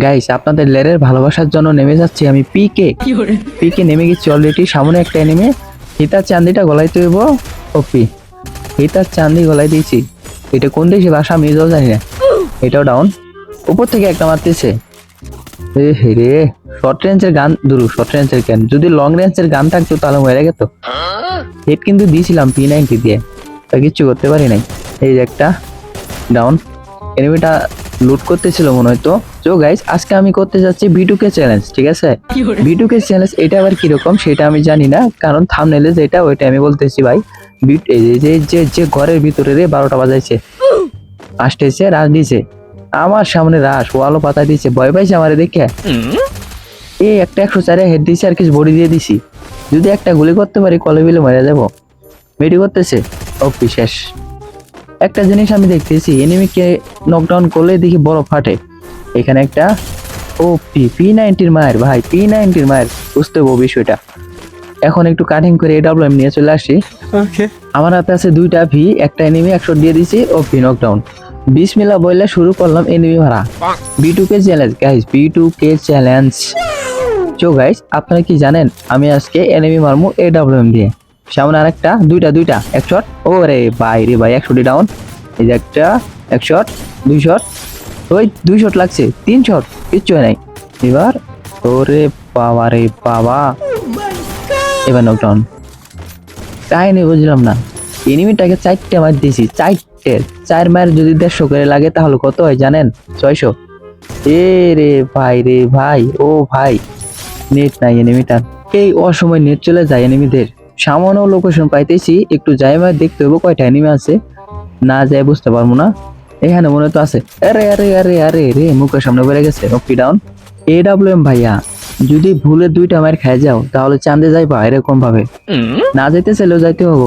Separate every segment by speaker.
Speaker 1: Guys আপনাদের লেরের ভালোবাসার জন্য নেমে যাচ্ছি আমি পিকে পিকে নেমে গেছি অলরেডি সামনে একটা নেমে হিতার চান্দিটা গলায় তুইব ওপি হিতার চান্দি গলায় দিয়েছি। এটা কোন দেশে ভাষা আমি এটাও জানি না। এটাও ডাউন উপর থেকে একটা মারতেছে। এ রে শর্ট রেঞ্জের গান দুরু শর্ট রেঞ্জের গান। যদি লং রেঞ্জের গান থাকতো তাহলে মরে গেত। হেড কিন্তু দিয়েছিলাম পি নাইনটি দিয়ে। তা কিচ্ছু করতে পারি নাই। এই যে একটা ডাউন এনিমিটা লুট করতেছিল মনে হয় তো। তো গাইস আজকে আমি করতে যাচ্ছি বিটুকে চ্যালেঞ্জ ঠিক আছে? বিটুকে চ্যালেঞ্জ এটা আবার কীরকম সেটা আমি জানি না কারণ থামনেলে যেটা ওইটা আমি বলতেছি ভাই। যে- যে যে ঘরের ভিতরে রে বারোটা বাজাইছে আসতেছে রাস দিছে। আমার সামনে রাস ওয়ালও পাতা দিছে ভয় পাইছে আমারে দেখে? এই একটা একশো চারে হেড দিছে আর কিছু বডি দিয়ে দিছি। যদি একটা গুলি করতে পারি কলে বিলে মরে যাব। মেডি করতেছে? ওপি শেষ। একটা জিনিস আমি দেখতেছি এনিমিকে নকডাউন করলে দেখি বড় ফাটে। এখানে একটা ও পি পি নাইনটির মায়ের ভাই পি নাইনটির মায়ের বুঝতে পারব বিষয়টা। এখন একটু কাটিং করে এডাব্লিউএম নিয়ে চলে আসি. আমার হাতে আছে দুইটা ভি একটা এনিমি একশো দিয়ে দিছি ও পি নকডাউন বিসমিল্লা বললে শুরু করলাম এনিমি মারা B two K challenge guys B two K challenge চো গাইস আপনারা কি জানেন আমি আজকে এনিমি মারমু এ ডাব্লিউএম দিয়ে। সামনে আরেকটা, দুইটা দুইটা, এক শট ও রে ভাই রে ভাই একশোটি ডাউন এই যে একটা, এক শট দুই শট ওই দুই শট লাগছে, তিন শট কিচ্ছু নাই। এবার, ওরে বাবা রে বাবা। এবার নকডাউন কাহিনী বুঝলাম না। এনিমিটাকে চারটে মার দিয়েছি চারটে। চার মার যদি দেড়শো করে লাগে, তাহলে কত হয় জানেন? ছয়শো। এ রে ভাই রে ভাই, ও ভাই। নেট নাই এনিমিটার এই অসময় নেট চলে যায় এনিমিদের সামান্য লোকেশন পাইতেছি একটু যাই মার দেখতে হবে কয়টা এনিমি আছে। না যাই বুঝতে পারব না। এখানে মনে তো আছে। আরে আরে আরে আরে রে মুখের সামনে বেড়ে গেছে OP down A W M ভাইয়া যদি ভুলে দুইটা মার খাই যাও তাহলে চাঁদে যাইবা এরকম ভাবে না যাইতে চাইলেও যাইতে হব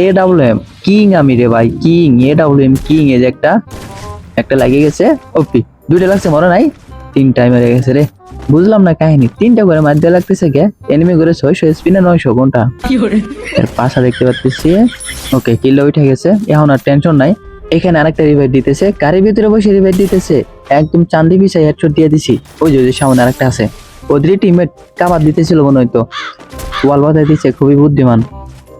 Speaker 1: এ ডাব্লিউ এম কিং আমি রে ভাই king A W M king এই যে একটা একটা লাগিয়ে গেছে। ওপি দুইটা লাগছে মনে নাই? তিনটাই মেরে গেছে রে। বুঝলাম না কাহিনী। তিনটা করে মার দিয়ে লাগতেছে কে? এনিমি করে ছয়শো স্পিনে নয়শো কোনটা এর পাশা দেখতে পাচ্ছি ওকে কিলো উঠে গেছে। এখন আর টেনশন নাই। এখানে আরেকটা রিভাইভ দিতেছে। গাড়ির ভিতরে বসে রিভাইভ দিতেছে। একদম চান্দি পিছাই হেডশট দিয়ে দিছি। ওই যে সামনে আরেকটা আছে। ওদের টিমমেট কাবার দিতেছিল মনে হয়তো ওয়াল বাধাই দিচ্ছে খুবই বুদ্ধিমান।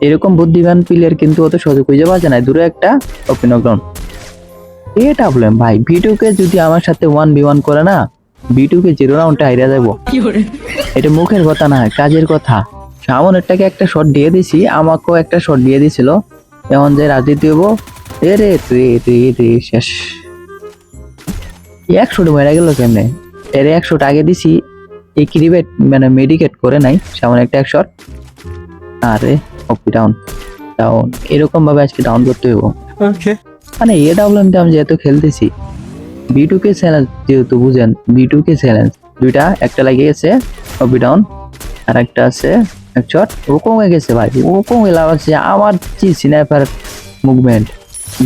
Speaker 1: এরকম বুদ্ধিমান প্লেয়ার কিন্তু অত সহজে খুঁজে পাওয়া যায় না। দূরে একটা ওপেন গ্রাউন্ড এটা প্রবলেম ভাই। বিটুকে যদি আমার সাথে ওয়ান বি ওয়ান করে না বিটুকে জিরো রাউন্ডটা হারিয়ে যাব এটা মুখের কথা না কাজের কথা। সামনেরটাকে একটা শট দিয়ে দিছি আমাকেও একটা শট দিয়ে দিছিল। এমন যে রাজনীতি হব এ রে তুই তুই তুই শেষ। একশোট মেরা গেল কেমনে? এর একশোট আগে দিছি এই ক্রিবেট মানে মেডিকেট করে নাই সামনে একটা এক শট আরে ওপি ডাউন ডাউন এরকম ভাবে আজকে ডাউন করতে হইব. মানে এ ডাব্লিউ আমি যেহেতু খেলতেছি বি টু কে চ্যালেঞ্জ যেহেতু বুঝেন বি টু কে চ্যালেঞ্জ দুইটা একটা লাগিয়ে গেছে ওপি ডাউন আর একটা আছে এক শট ও কমে গেছে ভাই ও কমে লাগাচ্ছে আমার কি স্নাইপার মুভমেন্ট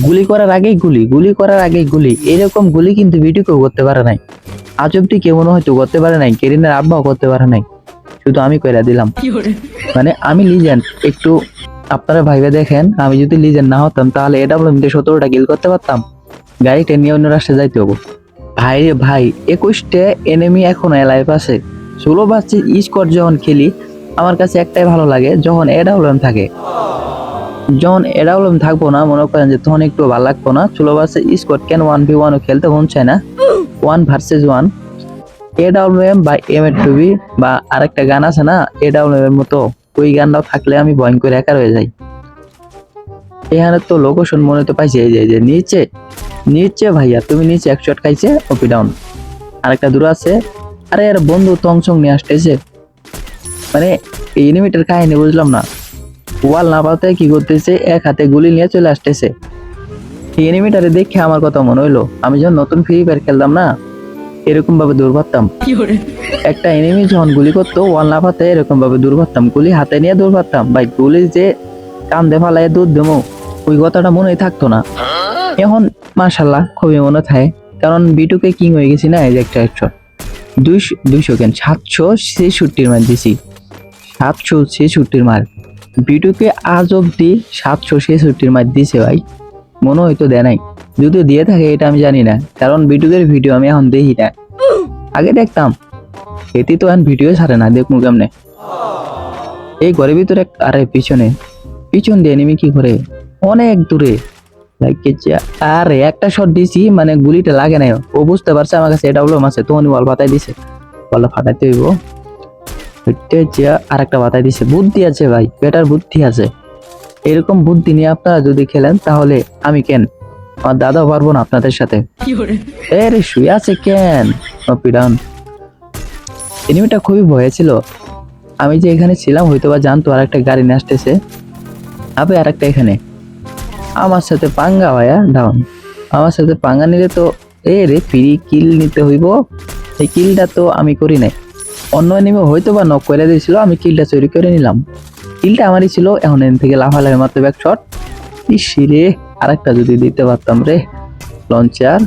Speaker 1: গুলি করার আগেই গুলি গুলি করার আগেই গুলি। এরকম গুলি কিন্তু ভিডিও কেউ করতে পারে নাই। আজবটি কেমন হয়তো করতে পারে নাই কেরিনের আব্বাও করতে পারে নাই। শুধু আমি কইরা দিলাম। মানে আমি লিজেন্ড একটু আপনারা ভাইবে দেখেন আমি যদি লিজেন্ড না হতাম তাহলে এটা বললাম যে সতেরোটা গিল করতে পারতাম। গাড়িটা নিয়ে অন্য রাস্তায় যাইতে হব। ভাই রে ভাই, একুশটে এনিমি এখন লাইফ আছে। ষোলো বাচ্চা স্কট যখন খেলি, আমার কাছে একটাই ভালো লাগে, যখন এডাউলম থাকে। যখন এডাউলম থাকব না, মনে করেন যে তখন একটু ভালো লাগবো না, ষোলো বাচ্চা স্কট কেন ওয়ান ভি ওয়ানও খেলতে মন চায় না? ওয়ান ভার্সেস ওয়ান এডাউলএম বা এম এর টুবি বা আরেকটা গান আছে না এডাউলএম এর মতো, ওই গানটাও থাকলে আমি ভয়ঙ্কর একা হয়ে যাই। এখানে তো লোকেশন মনে তো পাইছে এই যে এই যে নিচে নিচে ভাইয়া তুমি নিচে এক শট খাইছে ওপি ডাউন আরেকটা দূর আছে। আরে আর বন্ধু তংসং নিয়ে আসতেছে। মানে এই এনিমিটার কাহিনী বুঝলাম না। ওয়াল না পাতে কি করতেছে এক হাতে গুলি নিয়ে চলে আসতেছে। এই এনিমিটারে দেখে আমার কথা মনে হইল আমি যখন নতুন ফ্রি ফায়ার খেলতাম না এরকম ভাবে দৌড় পারতাম একটা এনিমি যখন গুলি করতো ওয়াল না পাতে এরকম ভাবে দূর পারতাম গুলি হাতে নিয়ে দূর পারতাম ভাই গুলি যে কান কান্দে ফালায় দুধ দেবো। ওই কথাটা মনেই থাকতো না। এখন মাশাল্লাহ খুবই মনে থাকে কারণ বিটুকে কিং হয়ে গেছি না যে একটা একশো দুইশো দুইশো কেন? সাতশো ছেষট্টির মার দিছি। সাতশো ছেষট্টির মার। বিটুকে আজ অব্দি সাতশো ছেষট্টির মার দিছে ভাই। মনে হয়তো দেয় নাই। যদি দিয়ে থাকে এটা আমি জানি না, কারণ বিটুকের ভিডিও আমি এখন দেখি না। আগে দেখতাম। এটি তো এখন ভিডিও ছাড়ে না দেখমু কেমনে। এই ঘরের ভিতরে আরে পিছনে। পিছন দিয়ে এনিমি কি করে অনেক দূরে। আরে একটা শট দিছি মানে গুলিটা লাগে নাই। ও বুঝতে পারছে আমার কাছে এটা হলো মাসে তখনই বল পাতাই দিছে। বল ফাটাইতে হইব। আর একটা বাতাই দিছে। বুদ্ধি আছে ভাই বেটার বুদ্ধি আছে। এরকম বুদ্ধি নিয়ে আপনারা যদি খেলেন তাহলে আমি কেন? আমার দাদাও পারব না আপনাদের সাথে। এ রে শুয়ে আছে কেন? কপি ডাউন এনিমিটা খুবই ভয়ে ছিল। আমি যে এখানে ছিলাম হয়তো বা জানতো আর একটা গাড়ি নিয়ে আসতেছে। আবে আর একটা এখানে। আমার সাথে পাঙ্গা ভাইয়া ডাউন আমার সাথে পাঙ্গা নিলে তো, এ রে ফ্রি কিল নিতে হইব। এই কিলটা তো আমি করি নাই। অন্য এনিমি হয়তো বা নক করে দিয়েছিল, আমি কিলটা চুরি করে নিলাম। কিলটা আমারই ছিল, এখন এন থেকে লাফালাফি মাত্র ব্যাক শট ইসি রে, আরেকটা যদি দিতে পারতাম রে লঞ্চার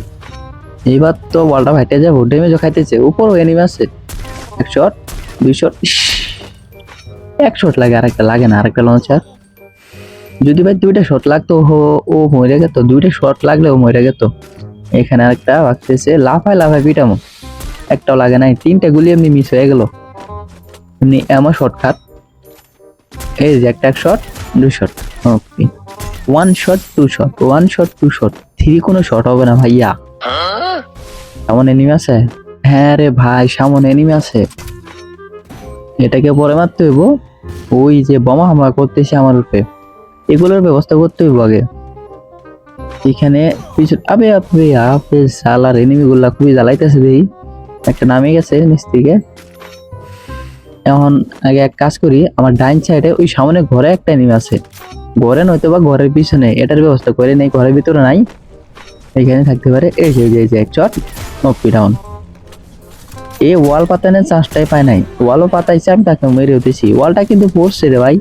Speaker 1: এইবার তো বলটা ভাইটে যাব ড্যামেজও খাইতেছে উপর এনিমি আছে। এক শট দুই শট এক শট লাগে, আরেকটা লাগে না, আরেকটা লঞ্চার যদি ভাই দুইটা শট লাগতো, ও মরে গেত। দুইটা শট লাগলে ও মরে গেত। এখানে আরেকটা ভাগতেছে লাফায় লাফায় পিটামো। একটাও লাগে নাই। তিনটা গুলি এমনি মিস হয়ে গেল। এমনি এমন শট খাত। এই যে একটা শট দুই shot okay one shot two shot one shot two shot three কোনো শট হবে না ভাইয়া। এমন এনিমি আছে? হ্যাঁ রে ভাই, সামনে এনিমি আছে। এটাকে পরে মারতে হইব। ওই যে বোমা হামলা করতেছে আমার উপরে। এগুলোর ব্যবস্থা করতে হইব আগে। এখানে পিছন আবে আপনি আপে সালার এনিমি গুলা খুবই জ্বালাইতেছে দেই। একটা নামে গেছে নিচ থেকে। এখন আগে এক কাজ করি আমার ডাইন সাইডে ওই সামনে ঘরে একটা এনিমি আছে। ঘরে নয়তো বা ঘরের পিছনে এটার ব্যবস্থা করে নেই ঘরের ভিতরে নাই। এখানে থাকতে পারে এই যে যে, এক চট নপ্পি ডাউন এই ওয়াল পাতানোর চান্সটাই পায় নাই। ওয়ালও পাতাইছে আমি তাকে মেরে উঠেছি ওয়ালটা কিন্তু পড়ছে রে ভাই।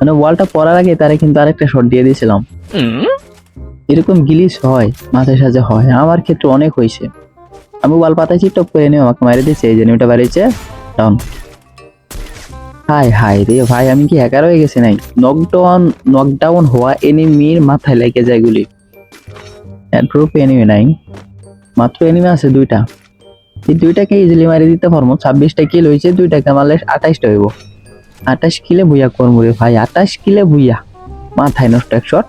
Speaker 1: মানে ওয়ালটা পড়ার আগে তারা কিন্তু আরেকটা শট দিয়ে দিয়েছিলাম। এরকম গিলিস হয় মাঝে সাজে হয়। আমার ক্ষেত্রে অনেক হয়েছে। আমি ওয়াল পাতাইছি টপ করে নিয়ে আমাকে মারি দিয়েছে এই যে নিউটা বাড়িয়েছে ডাউন হাই হাই রে ভাই আমি কি হ্যাকার হয়ে গেছি নাই নকডাউন নকডাউন হওয়া এনিমির মাথায় লেগে যায় গুলি। প্রুফ এনিমি নাই। মাত্র এনিমি আছে দুইটা। এই দুইটাকে ইজিলি মারি দিতে পারব। ছাব্বিশটা কিল হয়েছে দুইটাকে মারলে আঠাইশটা হইব। আঠাশ কিলে বুইয়া করব রে ভাই আঠাশ কিলে বুইয়া। মাথায় নষ্ট এক শট।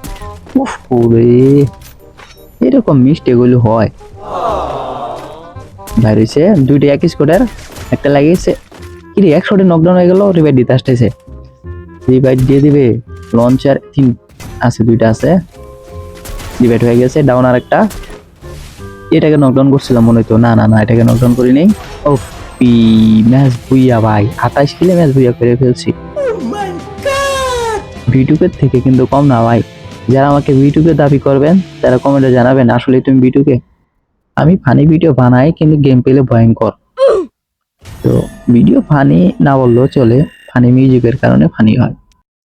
Speaker 1: উফ রে এরকম মিষ্টি গুলো হয়। ভাই রয়েছে দুইটা একই স্কোয়ার একটা লাগিয়েছে। কি রে এক শটে নকডাউন হয়ে গেল রিভাইট দিতে আসতেছে। রিভাইট দিয়ে দিবে লঞ্চার তিন, আছে দুইটা আছে। রিভাইট হয়ে গেছে ডাউন আর একটা এটাকে নকডাউন করছিলাম মনে হতো না না না, এটাকে নকডাউন করি নেই ও পি ম্যাচ ভুইয়া ভাই আঠাশ কিলে ম্যাচ ভুইয়া করে ফেলছি। ভিটুকের থেকে কিন্তু কম না ভাই। যারা আমাকে ভিটুকে দাবি করবেন, তারা কমেন্টে জানাবেন, আসলে তুমি ভিটুকে আমি ফানি ভিডিও বানাই, কিন্তু গেম পেলে ভয়ঙ্কর। তো ভিডিও ফানি না বললেও চলে ফানি মিউজিকের কারণে ফানি হয়।